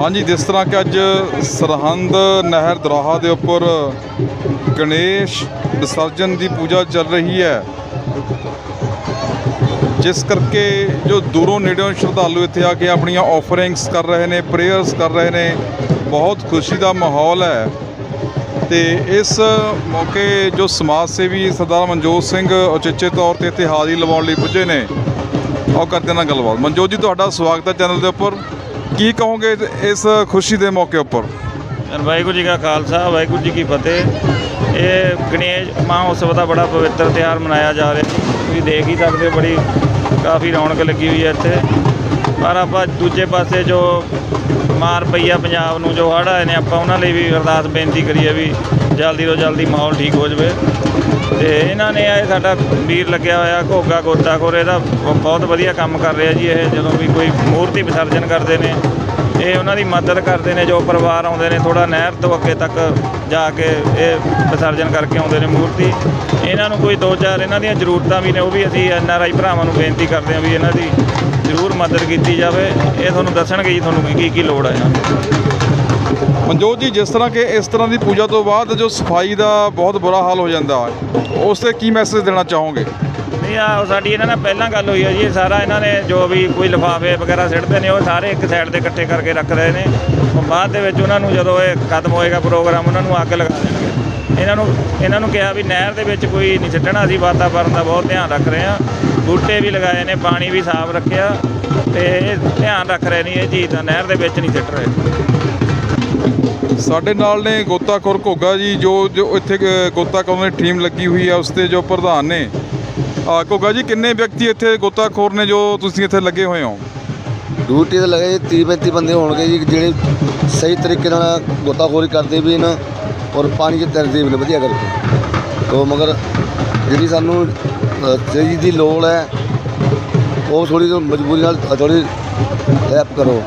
ਹਾਂਜੀ, ਜਿਸ ਤਰ੍ਹਾਂ ਕਿ ਅੱਜ ਸਰਹੰਦ ਨਹਿਰ ਦਰਾਹਾ ਦੇ ਉੱਪਰ ਗਣੇਸ਼ ਵਿਸਰਜਨ ਦੀ ਪੂਜਾ ਚੱਲ ਰਹੀ ਹੈ। ਜਿਸ ਕਰਕੇ ਜੋ ਦੂਰੋਂ ਨੇੜਿਓਂ ਸ਼ਰਧਾਲੂ ਇੱਥੇ ਆ ਕੇ ਆਪਣੀਆਂ ਆਫਰਿੰਗਸ ਕਰ ਰਹੇ ਨੇ ਪ੍ਰੇਅਰਸ ਕਰ ਰਹੇ ਨੇ, ਬਹੁਤ ਖੁਸ਼ੀ ਦਾ ਮਾਹੌਲ ਹੈ। ਤੇ ਇਸ ਮੌਕੇ ਜੋ ਸਮਾਜ ਸੇਵੀ ਸਰਦਾਰ ਮਨਜੋਤ ਸਿੰਘ ਉਚੇਚੇ ਤੌਰ ਤੇ ਇੱਥੇ ਹਾਜ਼ਰੀ ਲਵਾਉਣ ਲਈ ਪੁੱਜੇ ਨੇ, ਉਹ ਕਰਦੇ ਨਾਲ ਗੱਲਬਾਤ। ਮਨਜੋਤ ਜੀ, ਤੁਹਾਡਾ ਸਵਾਗਤ ਹੈ ਚੈਨਲ ਦੇ ਉੱਪਰ। ਕੀ ਕਹੋਗੇ ਇਸ ਖੁਸ਼ੀ ਦੇ ਮੌਕੇ ਉੱਪਰ? ਵਾਹਿਗੁਰੂ ਜੀ ਕਾ ਖਾਲਸਾ, ਵਾਹਿਗੁਰੂ ਜੀ ਕੀ ਫਤਿਹ। ਇਹ ਗਣੇਸ਼ ਮਹਾਉਤਸਵ ਦਾ ਬੜਾ ਪਵਿੱਤਰ ਤਿਉਹਾਰ ਮਨਾਇਆ ਜਾ ਰਿਹਾ। ਜੀ ਤੁਸੀਂ ਦੇਖ ਹੀ ਸਕਦੇ ਹੋ, ਬੜੀ ਕਾਫੀ ਰੌਣਕ ਲੱਗੀ ਹੋਈ ਹੈ ਇੱਥੇ। ਪਰ ਆਪਾਂ ਦੂਜੇ ਪਾਸੇ ਜੋ ਮਾਰ ਪਈ ਆ ਪੰਜਾਬ ਨੂੰ, ਜੋ ਹੜ੍ਹ ਆਏ ਨੇ, ਆਪਾਂ ਉਹਨਾਂ ਲਈ ਵੀ ਅਰਦਾਸ, ਬੇਨਤੀ ਕਰੀਏ ਵੀ ਜਲਦੀ ਤੋਂ ਜਲਦੀ ਮਾਹੌਲ ਠੀਕ ਹੋ ਜਾਵੇ। ਤੇ ਇਹਨਾਂ ਨੇ ਇਹ ਸਾਡਾ ਵੀਰ ਲੱਗਿਆ ਹੋਇਆ, ਘੋਗਾ ਗੋਤਾਖੋਰ, ਇਹਦਾ ਬਹੁਤ ਵਧੀਆ ਕੰਮ ਕਰ ਰਿਹਾ ਜੀ ਇਹ, ਜਦੋਂ ਵੀ ਕੋਈ ਮੂਰਤੀ ਵਿਸਰਜਨ ਕਰਦੇ ਨੇ, ਇਹ ਉਹਨਾਂ ਦੀ ਮਦਦ ਕਰਦੇ ਨੇ, ਜੋ ਪਰਿਵਾਰ ਆਉਂਦੇ ਨੇ ਥੋੜਾ ਨਹਿਰ ਤੋਂ ਅੱਗੇ ਤੱਕ ਜਾ ਕੇ ਇਹ ਵਿਸਰਜਨ ਕਰਕੇ ਆਉਂਦੇ ਨੇ ਮੂਰਤੀ। ਇਹਨਾਂ ਨੂੰ ਕੋਈ ਦੋ ਚਾਰ ਇਹਨਾਂ ਦੀਆਂ ਜ਼ਰੂਰਤਾਂ ਵੀ ਨੇ, ਉਹ ਵੀ ਅਸੀਂ ਐਨ ਆਰ ਆਈ ਭਰਾਵਾਂ ਨੂੰ ਬੇਨਤੀ ਕਰਦੇ ਹਾਂ ਵੀ ਇਹਨਾਂ ਦੀ ਜ਼ਰੂਰ ਮਦਦ ਕੀਤੀ ਜਾਵੇ। ਇਹ ਤੁਹਾਨੂੰ ਦੱਸਣਗੇ ਜੀ ਤੁਹਾਨੂੰ ਕੀ ਕੀ ਲੋੜ ਹੈ ਇਹਨਾਂ ਦੀ ਮਨਜੋਤ ਜੀ ਜਿਸ ਤਰ੍ਹਾਂ ਕਿ ਇਸ ਤਰ੍ਹਾਂ ਦੀ ਪੂਜਾ ਤੋਂ ਬਾਅਦ ਜੋ ਸਫ਼ਾਈ ਦਾ ਬਹੁਤ ਬੁਰਾ ਹਾਲ ਹੋ ਜਾਂਦਾ ਹੈ ਉਸ ਤੇ ਕੀ ਮੈਸੇਜ ਦੇਣਾ ਚਾਹੋਗੇ? ਨਹੀਂ ਆ ਸਾਡੀ ਇਹਨਾਂ ਨਾਲ ਪਹਿਲਾਂ ਗੱਲ ਹੋਈ ਹੈ ਜੀ ਸਾਰਾ ਇਹਨਾਂ ਨੇ ਜੋ ਵੀ ਕੋਈ ਲਿਫਾਫੇ ਵਗੈਰਾ ਸਿੱਟਦੇ ਨੇ ਉਹ ਸਾਰੇ ਇੱਕ ਸਾਈਡ ਤੇ ਇਕੱਠੇ ਕਰਕੇ ਰੱਖ ਰਹੇ ਨੇ। ਬਾਅਦ ਦੇ ਵਿੱਚ ਉਹਨਾਂ ਨੂੰ ਜਦੋਂ ਇਹ ਖਤਮ ਹੋਏਗਾ ਪ੍ਰੋਗਰਾਮ ਉਹਨਾਂ ਨੂੰ ਅੱਗ ਲਗਾ ਦੇਣਗੇ। ਇਹਨਾਂ ਨੂੰ ਇਹਨਾਂ ਨੂੰ ਕਿਹਾ ਵੀ ਨਹਿਰ ਦੇ ਵਿੱਚ ਕੋਈ ਨਹੀਂ ਸਿੱਟਣਾ ਅਸੀਂ ਵਾਤਾਵਰਨ ਦਾ ਬਹੁਤ ਧਿਆਨ ਰੱਖ ਰਹੇ ਹਾਂ। ਬੂਟੇ ਵੀ ਲਗਾਏ ਨੇ ਪਾਣੀ ਵੀ ਸਾਫ਼ ਰੱਖਿਆ ਤੇ ਇਹ ਧਿਆਨ ਰੱਖ ਰਹੇ ਨੇ ਇਹ ਚੀਜ਼ ਦਾ ਨਹਿਰ ਦੇ ਵਿੱਚ ਨਹੀਂ ਸਿੱਟ ਰਹੇ। ਸਾਡੇ ਨਾਲ ਨੇ ਗੋਤਾਖੋਰ ਘੋਗਾ ਜੀ ਜੋ ਜੋ ਇੱਥੇ ਗੋਤਾਖੋਰ ਦੀ ਟੀਮ ਲੱਗੀ ਹੋਈ ਹੈ ਉਸ ਦੇ ਜੋ ਪ੍ਰਧਾਨ ਨੇ। ਆ ਘੋਗਾ ਜੀ ਕਿੰਨੇ ਵਿਅਕਤੀ ਇੱਥੇ ਗੋਤਾਖੋਰ ਨੇ ਜੋ ਤੁਸੀਂ ਇੱਥੇ ਲੱਗੇ ਹੋਏ ਹੋ? ਡਿਊਟੀ ਤੇ ਲਗੇ 30 35 ਬੰਦੇ ਹੋਣਗੇ ਜੀ ਜਿਹੜੇ ਸਹੀ ਤਰੀਕੇ ਨਾਲ ਗੋਤਾਖੋਰੀ ਕਰਦੇ ਵੀ ਨੇ ਔਰ ਪਾਣੀ 'ਚ ਤੈਰਦੇ ਵੀ ਨੇ ਵਧੀਆ ਕਰਕੇ। ਤੋ ਮਗਰ ਜਿਹੜੀ ਸਾਨੂੰ ਚੀਜ਼ ਦੀ ਲੋੜ ਹੈ ਉਹ ਥੋੜੀ ਜਿਹੀ ਮਜਬੂਰੀ ਨਾਲ ਥੋੜੀ ਲੈਪ ਕਰੋ।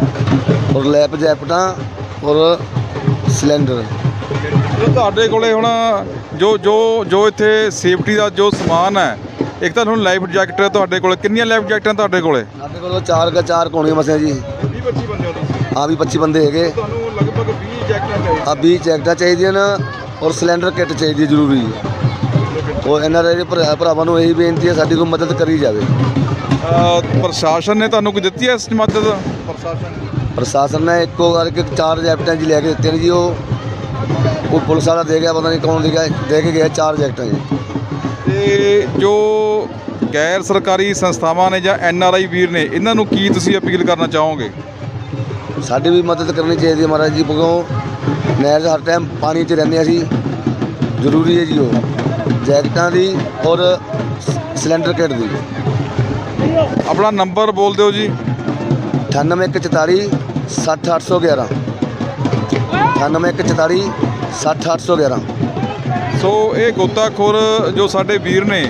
ਔਰ ਲੈਪ ਜੈਪਟਾਂ ਔਰ ਸਿਲੰਡਰ। ਤੁਹਾਡੇ ਕੋਲੇ ਹੁਣ ਜੋ ਜੋ ਜੋ ਇੱਥੇ ਸੇਫਟੀ ਦਾ ਜੋ ਸਮਾਨ ਹੈ ਇੱਕ ਤਾਂ ਤੁਹਾਨੂੰ ਲਾਈਫ ਜੈਕਟ ਤੁਹਾਡੇ ਕੋਲੇ। ਕਿੰਨੀਆਂ ਲਾਈਫ ਜੈਕਟਾਂ ਤੁਹਾਡੇ ਕੋਲੇ? ਸਾਡੇ ਕੋਲ ਚਾਰ ਕਾ ਚਾਰ ਕੋਣੇ ਮਸੇ ਜੀ। 20 25 ਬੰਦੇ ਹੋ ਤੁਸੀਂ? ਆ ਵੀ 25 ਬੰਦੇ ਹੈਗੇ। ਤੁਹਾਨੂੰ ਲਗਭਗ 20 ਜੈਕਟਾਂ ਚਾਹੀਦੀਆਂ। ਆ 20 ਜੈਕਟਾਂ ਚਾਹੀਦੀਆਂ ਨੇ ਔਰ ਸਿਲੰਡਰ ਕਿੱਟ ਚਾਹੀਦੀ ਹੈ ਜ਼ਰੂਰੀ। ਉਹ ਇਹਨਾਂ ਦੇ ਭਰਾ- ਭਰਾਵਾਂ ਨੂੰ ਇਹੀ ਬੇਨਤੀ ਹੈ ਸਾਡੀ ਕੋਈ ਮਦਦ ਕਰੀ ਜਾਵੇ। ਪ੍ਰਸ਼ਾਸਨ ਨੇ ਤੁਹਾਨੂੰ ਕੋਈ ਦਿੱਤੀ ਹੈ ਇਸ ਮਦਦ? ਪ੍ਰਸ਼ਾਸਨ ਪ੍ਰਸ਼ਾਸਨ ਨੇ ਇੱਕੋ ਕਰਕੇ ਚਾਰ ਜੈਕਟਾਂ ਜੀ ਲੈ ਕੇ ਦਿੱਤੀਆਂ ਨੇ ਜੀ ਉਹ ਉਹ ਪੁਲਿਸ ਵਾਲਾ ਦੇ ਗਿਆ ਪਤਾ ਨਹੀਂ ਕੌਣ ਦੇ ਗਿਆ ਦੇ ਕੇ ਗਿਆ ਚਾਰ ਜੈਕਟਾਂ ਜੀ। ਤੇ ਜੋ ਗੈਰ ਸਰਕਾਰੀ ਸੰਸਥਾਵਾਂ ਨੇ ਜਾਂ ਐਨ ਆਰ ਆਈ ਵੀਰ ਨੇ ਇਹਨਾਂ ਨੂੰ ਕੀ ਤੁਸੀਂ ਅਪੀਲ ਕਰਨਾ ਚਾਹੋਗੇ? ਸਾਡੀ ਵੀ ਮਦਦ ਕਰਨੀ ਚਾਹੀਦੀ ਹੈ ਮਹਾਰਾਜ ਜੀ ਕਿਉਂ ਨਹਿਰ 'ਚ ਹਰ ਟਾਈਮ ਪਾਣੀ 'ਚ ਰਹਿੰਦੇ ਅਸੀਂ। ਜ਼ਰੂਰੀ ਹੈ ਜੀ ਉਹ। ਜੈਕਟਾਂ ਦੀ ਔਰ ਸਿਲੰਡਰ ਕਿੱਟ ਦੀ। ਆਪਣਾ ਨੰਬਰ ਬੋਲ ਦਿਓ ਜੀ। 98144 60811 98144 60811 ਸੋ ਇਹ ਗੋਤਾਖੋਰ ਜੋ ਸਾਡੇ ਵੀਰ ਨੇ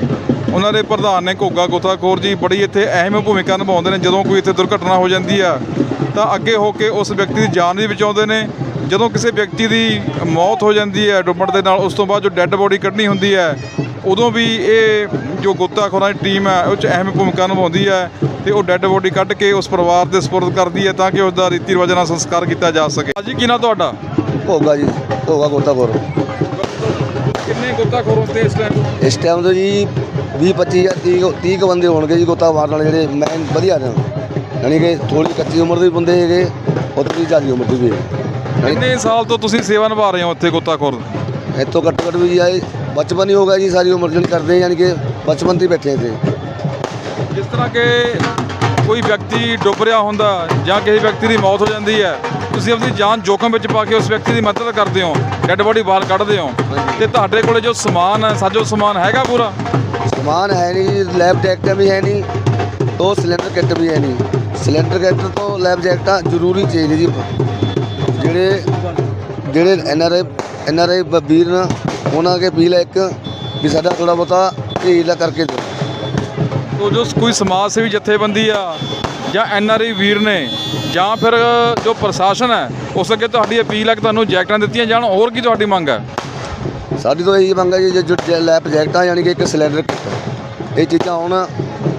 ਉਹਨਾਂ ਦੇ ਪ੍ਰਧਾਨ ਨੇ ਘੋਗਾ ਗੋਤਾਖੋਰ ਜੀ ਬੜੀ ਇੱਥੇ ਅਹਿਮ ਭੂਮਿਕਾ ਨਿਭਾਉਂਦੇ ਨੇ। ਜਦੋਂ ਕੋਈ ਇੱਥੇ ਦੁਰਘਟਨਾ ਹੋ ਜਾਂਦੀ ਆ ਤਾਂ ਅੱਗੇ ਹੋ ਕੇ ਉਸ ਵਿਅਕਤੀ ਦੀ ਜਾਨ ਵੀ ਬਚਾਉਂਦੇ ਨੇ। ਜਦੋਂ ਕਿਸੇ ਵਿਅਕਤੀ ਦੀ ਮੌਤ ਹੋ ਜਾਂਦੀ ਹੈ ਡੁੱਬਣ ਦੇ ਨਾਲ ਉਸ ਤੋਂ ਬਾਅਦ ਜੋ ਡੈੱਡ ਬੋਡੀ ਕੱਢਣੀ ਹੁੰਦੀ ਹੈ ਉਦੋਂ ਵੀ ਇਹ ਜੋ ਗੋਤਾਖੋਰਾਂ ਦੀ ਟੀਮ ਹੈ ਉਹ 'ਚ ਅਹਿਮ ਭੂਮਿਕਾ ਨਿਭਾਉਂਦੀ ਹੈ ਤੇ ਉਹ ਡੈੱਡ ਬੋਡੀ ਕੱਢ ਕੇ ਉਸ ਪਰਿਵਾਰ ਦੇ ਸਪੁਰਦ ਕਰਦੀ ਹੈ ਤਾਂ ਕਿ ਉਸ ਦਾ ਰੀਤੀ ਰਿਵਾਜਾਂ ਨਾਲ ਸੰਸਕਾਰ ਕੀਤਾ ਜਾ ਸਕੇ। ਜੀ ਕੀ ਨਾ ਤੁਹਾਡਾ? ਹੋਗਾ ਜੀ ਹੋਗਾ ਗੋਤਾਖੋਰ। ਕਿੰਨੇ ਗੋਤਾਖੋਰ ਹੁੰਦੇ ਇਸ ਟਾਈਮ ਇਸ ਟਾਈਮ ਤੋਂ ਜੀ 20 25 ਜਾਂ 30 30 ਕੁ ਬੰਦੇ ਹੋਣਗੇ ਜੀ ਗੋਤਾ ਮਾਰਨ ਵਾਲੇ ਜਿਹੜੇ ਮੈਨ ਵਧੀਆ ਨੇ। ਯਾਨੀ ਕਿ ਥੋੜੀ ਕੱਚੀ ਉਮਰ ਦੇ ਬੰਦੇ ਹੈਗੇ ਉਹ ਥੋੜੀ ਜ਼ਿਆਦਾ ਉਮਰ ਦੇ ਵੀ ਹੈਗੇ। ਕਿੰਨੇ ਸਾਲ ਤੋਂ ਤੁਸੀਂ ਸੇਵਾ ਨਿਭਾ ਰਹੇ ਹੋ ਇੱਥੇ ਗੋਤਾਖੋਰ? ਇੱਥੋਂ ਘੱਟੋ ਘੱਟ ਵੀ ਆਏ ਬਚਪਨ ਹੀ ਹੋਗਾ ਜੀ ਸਾਰੀ ਉਮਰ ਜਿਹੜੀ ਕਰਦੇ ਯਾਨੀ ਕਿ ਬਚਪਨ ਤੋਂ ਹੀ ਬੈਠੇ ਇੱਥੇ। ਜਿਸ ਤਰ੍ਹਾਂ ਕਿ ਕੋਈ ਵਿਅਕਤੀ ਡੁੱਬ ਰਿਹਾ ਹੁੰਦਾ ਜਾਂ ਕਿਸੇ ਵਿਅਕਤੀ ਦੀ ਮੌਤ ਹੋ ਜਾਂਦੀ ਹੈ ਤੁਸੀਂ ਆਪਣੀ ਜਾਨ ਜੋਖਮ ਵਿੱਚ ਪਾ ਕੇ ਉਸ ਵਿਅਕਤੀ ਦੀ ਮਦਦ ਕਰਦੇ ਹੋ ਡੈੱਡ ਬੋਡੀ ਬਾਹਰ ਕੱਢਦੇ ਹੋ। ਤੇ ਤੁਹਾਡੇ ਕੋਲੇ ਜੋ ਸਮਾਨ ਹੈ ਸਾਜੋ ਸਮਾਨ ਹੈਗਾ ਪੂਰਾ? ਸਮਾਨ ਹੈ ਨਹੀਂ ਜੀ ਲੈਬ ਜੈਕਟਾਂ ਵੀ ਹੈ ਨਹੀਂ ਦੋ ਸਿਲੰਡਰ ਕਿੱਟ ਵੀ ਹੈ ਨਹੀਂ। ਸਿਲੰਡਰ ਕਿੱਟ ਤੋਂ ਲੈਬ ਜੈਕਟਾਂ ਜ਼ਰੂਰੀ ਚਾਹੀਦੀ ਜੀ ਜਿਹੜੇ ਜਿਹੜੇ N R I N R I ਵੀਰ ਨਾ ਉਹਨਾਂ ਅੱਗੇ ਅਪੀਲ ਹੈ ਇੱਕ ਵੀ ਸਾਡਾ ਥੋੜਾ ਬਹੁਤਾ ਢੀਲਾ ਕਰਕੇ ਦਿਓ। ਤੋ ਜੋ ਕੋਈ ਸਮਾਜ ਸੇਵੀ ਜਥੇਬੰਦੀ ਆ ਜਾਂ ਐਨ ਆਰ ਆਈ ਵੀਰ ਨੇ ਜਾਂ ਫਿਰ ਜੋ ਪ੍ਰਸ਼ਾਸਨ ਹੈ ਉਸ ਅੱਗੇ ਤੁਹਾਡੀ ਅਪੀਲ ਹੈ ਕਿ ਤੁਹਾਨੂੰ ਜੈਕਟਾਂ ਦਿੱਤੀਆਂ ਜਾਣ ਹੋਰ ਕੀ ਤੁਹਾਡੀ ਮੰਗ ਹੈ? ਸਾਡੀ ਤਾਂ ਇਹੀ ਮੰਗ ਹੈ ਜੀ ਜੋ- ਲੈਬ ਜੈਕਟਾਂ ਯਾਨੀ ਕਿ ਇੱਕ ਸਿਲੰਡਰ ਕਿੱਟ ਇਹ ਚੀਜ਼ਾਂ ਆਉਣ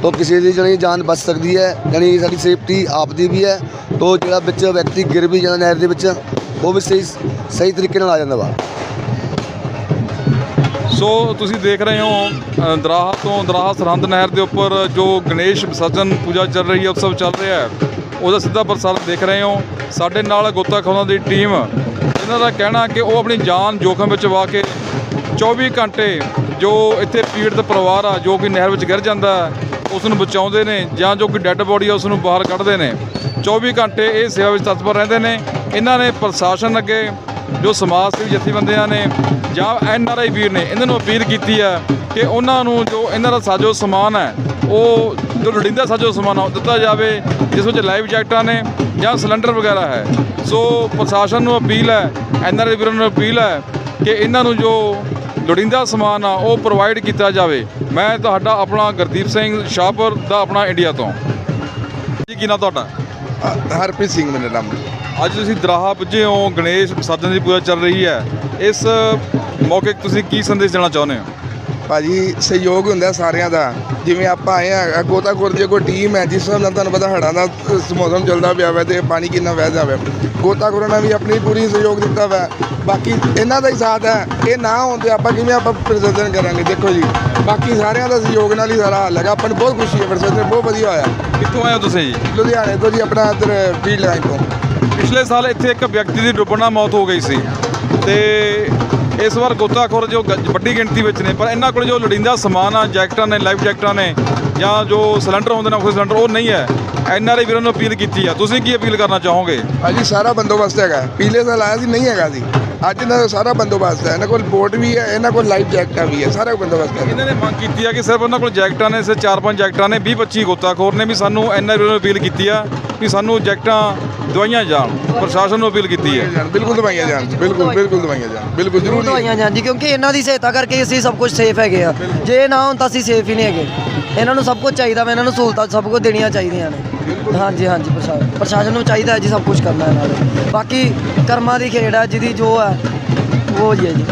ਤਾਂ ਕਿਸੇ ਦੀ ਜਣੀ ਜਾਨ ਬਚ ਸਕਦੀ ਹੈ ਯਾਨੀ ਸਾਡੀ ਸੇਫਟੀ ਆਪ ਦੀ ਵੀ ਹੈ, ਤਾਂ ਜਿਹੜਾ ਵਿੱਚ ਵਿਅਕਤੀ ਗਿਰ ਵੀ ਜਾਂਦਾ ਨਹਿਰ ਦੇ ਵਿੱਚ, ਉਹ ਵੀ ਸਹੀ ਸਹੀ ਤਰੀਕੇ ਨਾਲ ਆ ਜਾਂਦਾ ਵਾ। ਸੋ ਤੁਸੀਂ ਦੇਖ ਰਹੇ ਹੋ ਦਰਾਹਾ ਤੋਂ ਦਰਾਹਾ ਸਰਹੰਦ ਨਹਿਰ ਦੇ ਉੱਪਰ ਜੋ ਗਣੇਸ਼ ਵਿਸਰਜਨ ਪੂਜਾ ਚੱਲ ਰਹੀ ਹੈ, ਉਤਸਵ ਚੱਲ ਰਿਹਾ ਹੈ, ਉਹਦਾ ਸਿੱਧਾ ਪ੍ਰਸਾਰਣ ਦੇਖ ਰਹੇ ਹੋ। ਸਾਡੇ ਨਾਲ ਗੋਤਾਖੋਰਾਂ ਦੀ ਟੀਮ, ਇਹਨਾਂ ਦਾ ਕਹਿਣਾ ਕਿ ਉਹ ਆਪਣੀ ਜਾਨ ਜੋਖਮ ਵਿੱਚ ਵਾ ਕੇ 24 ਘੰਟੇ ਜੋ ਇੱਥੇ ਪੀੜਤ ਪਰਿਵਾਰ ਆ ਜੋ ਕਿ ਨਹਿਰ ਵਿੱਚ ਗਿਰ ਜਾਂਦਾ ਹੈ, ਉਸ ਨੂੰ ਬਚਾਉਂਦੇ ਨੇ ਜਾਂ ਜੋ ਕਿ ਡੈੱਡ ਬੋਡੀ ਆ ਉਸ ਨੂੰ ਬਾਹਰ ਕੱਢਦੇ ਨੇ। 24 ਘੰਟੇ ਇਹ ਸੇਵਾ ਵਿੱਚ ਤਤਪਰ ਰਹਿੰਦੇ ਨੇ। ਇਹਨਾਂ ਨੇ ਪ੍ਰਸ਼ਾਸਨ ਅੱਗੇ ਜੋ ਸਮਾਜ ਸੇਵੀ ਜਥੇਬੰਦੀਆਂ ਨੇ ਜਾਂ ਐਨ ਆਰ ਆਈ ਵੀਰ ਨੇ ਇਹਨਾਂ ਨੂੰ ਅਪੀਲ ਕੀਤੀ ਹੈ ਕਿ ਉਹਨਾਂ ਨੂੰ ਜੋ ਇਹਨਾਂ ਦਾ ਸਾਜੋ ਸਮਾਨ ਹੈ ਉਹ ਜੋ ਲੋੜੀਂਦਾ ਸਾਜੋ ਸਮਾਨ ਉਹ ਦਿੱਤਾ ਜਾਵੇ ਜਿਸ ਵਿੱਚ ਲਾਈਵ ਜੈਕਟਾਂ ਨੇ ਜਾਂ ਸਿਲੰਡਰ ਵਗੈਰਾ ਹੈ। ਸੋ ਪ੍ਰਸ਼ਾਸਨ ਨੂੰ ਅਪੀਲ ਹੈ ਐਨ ਆਰ ਆਈ ਵੀਰਾਂ ਨੂੰ ਅਪੀਲ ਹੈ ਕਿ ਇਹਨਾਂ ਨੂੰ ਜੋ ਲੋੜੀਂਦਾ ਸਮਾਨ ਆ ਉਹ ਪ੍ਰੋਵਾਈਡ ਕੀਤਾ ਜਾਵੇ। ਮੈਂ ਤੁਹਾਡਾ ਆਪਣਾ ਗੁਰਦੀਪ ਸਿੰਘ ਸ਼ਾਹਪੁਰ ਦਾ ਆਪਣਾ ਇੰਡੀਆ ਤੋਂ। ਜੀ ਕੀ ਨਾਮ ਤੁਹਾਡਾ? ਹਰਪ੍ਰੀਤ ਸਿੰਘ ਮੇਰਾ ਨਾਮ। ਅੱਜ ਤੁਸੀਂ ਦਰਾਹਾ ਪੁੱਜੇ ਹੋ ਗਣੇਸ਼ ਵਿਸਰਜਨ ਦੀ ਪੂਜਾ ਚੱਲ ਰਹੀ ਹੈ। ਇਸ ਮੌਕੇ ਤੁਸੀਂ ਕੀ ਸੰਦੇਸ਼ ਦੇਣਾ ਚਾਹੁੰਦੇ ਹੋ? ਭਾਜੀ ਸਹਿਯੋਗ ਹੁੰਦਾ ਸਾਰਿਆਂ ਦਾ। ਜਿਵੇਂ ਆਪਾਂ ਆਏ ਆ ਗੋਤਾਖੋਰ ਦੀ ਕੋਈ ਟੀਮ ਹੈ ਜਿਸ ਨਾਲ ਤੁਹਾਨੂੰ ਪਤਾ ਹੜ੍ਹਾਂ ਦਾ ਮੌਸਮ ਚੱਲਦਾ ਪਿਆ ਵਾ ਤੇ ਪਾਣੀ ਕਿੰਨਾ ਵਹਿ ਜਾਵੇ। ਗੋਤਾਖੋਰਾਂ ਨੇ ਵੀ ਆਪਣੀ ਪੂਰੀ ਸਹਿਯੋਗ ਦਿੱਤਾ ਵਾ। ਬਾਕੀ ਇਹਨਾਂ ਦਾ ਹੀ ਸਾਥ ਹੈ ਇਹ ਨਾ ਹੁੰਦੇ ਆਪਾਂ ਕਿਵੇਂ ਆਪਾਂ ਪ੍ਰਦਰਸ਼ਨ ਕਰਾਂਗੇ ਦੇਖੋ ਜੀ। ਬਾਕੀ ਸਾਰਿਆਂ ਦਾ ਸਹਿਯੋਗ ਨਾਲ ਹੀ ਸਾਰਾ ਹੱਲ ਹੈਗਾ। ਆਪਾਂ ਨੂੰ ਬਹੁਤ ਖੁਸ਼ੀ ਹੈ ਪ੍ਰਦਰਸ਼ਨ ਬਹੁਤ ਵਧੀਆ ਹੋਇਆ। ਕਿੱਥੋਂ ਆਏ ਹੋ ਤੁਸੀਂ? ਜੀ ਲੁਧਿਆਣੇ ਤੋਂ ਜੀ ਆਪਣਾ ਇੱਧਰ ਫੀਲਡ ਲਾਈਨ ਤੋਂ। ਪਿਛਲੇ ਸਾਲ ਇੱਥੇ ਇੱਕ ਵਿਅਕਤੀ ਦੀ ਡੁੱਬਣ ਮੌਤ ਹੋ ਗਈ ਸੀ। ਤੇ ਇਸ ਵਾਰ ਗੋਤਾਖੋਰ ਜੋ ਵੱਡੀ ਗਿਣਤੀ ਵਿੱਚ ਨੇ ਪਰ ਇਹਨਾਂ ਕੋਲ ਜੋ ਲੋੜੀਂਦਾ ਸਮਾਨ ਆ ਜੈਕਟਾਂ ਨੇ ਲਾਈਫ ਜੈਕਟਾਂ ਨੇ ਜਾਂ ਜੋ ਸਿਲੰਡਰ ਹੁੰਦੇ ਨੇ ਆਕਸੀਜਨ ਸਿਲੰਡਰ ਉਹ ਨਹੀਂ ਹੈ। ਐਨ ਆਰ ਆਈ ਵੀਰਾਂ ਨੂੰ ਅਪੀਲ ਕੀਤੀ ਆ। ਤੁਸੀਂ ਕੀ ਅਪੀਲ ਕਰਨਾ ਚਾਹੋਗੇ? ਭਾਜੀ ਸਾਰਾ ਬੰਦੋਬਸਤ ਹੈਗਾ। ਪਿਛਲੇ ਸਾਲ ਆਇਆ ਸੀ ਨਹੀਂ ਹੈਗਾ ਸੀ ਅੱਜ ਇਹਨਾਂ ਦਾ ਸਾਰਾ ਬੰਦੋਬਸਤ ਹੈ। ਇਹਨਾਂ ਕੋਲ ਬੋਟ ਵੀ ਹੈ ਇਹਨਾਂ ਕੋਲ ਲਾਈਫ ਜੈਕਟਾਂ ਵੀ ਹੈ। ਸਾਰਾ ਬੰਦੋਬਸਤ ਹੈ ਇਹਨਾਂ ਨੇ ਮੰਗ ਕੀਤੀ ਆ ਕਿ ਸਿਰਫ ਉਹਨਾਂ ਕੋਲ ਜੈਕਟਾਂ ਨੇ ਸਿਰ ਚਾਰ ਪੰਜ ਜੈਕਟਾਂ ਨੇ 20 25 ਗੋਤਾਖੋਰ ਨੇ ਵੀ ਸਾਨੂੰ ਐਨ ਆਰ ਆਈ ਨੂੰ ਅਪੀਲ ਕੀਤੀ ਆ। ਕਿ ਸਾਨੂੰ ਜੈਕਟਾਂ ਦਵਾਈਆਂ ਜਾਣ। ਪ੍ਰਸ਼ਾਸਨ ਨੂੰ ਅਪੀਲ ਕੀਤੀ ਹੈ। ਜਾਣ ਬਿਲਕੁਲ ਦਵਾਈਆਂ ਜਾਣ ਬਿਲਕੁਲ ਬਿਲਕੁਲ ਦਵਾਈਆਂ ਜਾਣ ਬਿਲਕੁਲ ਜ਼ਰੂਰ ਦਵਾਈਆਂ ਜਾਣ ਜੀ ਕਿਉਂਕਿ ਇਹਨਾਂ ਦੀ ਸਹਾਇਤਾ ਕਰਕੇ ਅਸੀਂ ਸਭ ਕੁਝ ਸੇਫ ਹੈਗੇ ਆ। ਜੇ ਇਹ ਨਾ ਹੋਣ ਤਾਂ ਅਸੀਂ ਸੇਫ ਹੀ ਨਹੀਂ ਹੈਗੇ। ਇਹਨਾਂ ਨੂੰ ਸਭ ਕੁਝ ਚਾਹੀਦਾ ਵਾ ਇਹਨਾਂ ਨੂੰ ਸਹੂਲਤਾਂ ਸਭ ਕੁਝ ਦੇਣੀਆਂ ਚਾਹੀਦੀਆਂ ਨੇ। ਹਾਂਜੀ ਹਾਂਜੀ ਪ੍ਰਸ਼ਾਸਨ ਪ੍ਰਸ਼ਾਸਨ ਨੂੰ ਚਾਹੀਦਾ ਹੈ ਜੀ ਸਭ ਕੁਝ ਕਰਨਾ ਇਹਨਾਂ ਦੇ। ਬਾਕੀ ਕਰਮਾਂ ਦੀ ਖੇਡ ਹੈ ਜਿਹਦੀ ਜੋ ਹੈ ਉਹ ਹੀ ਹੈ ਜੀ।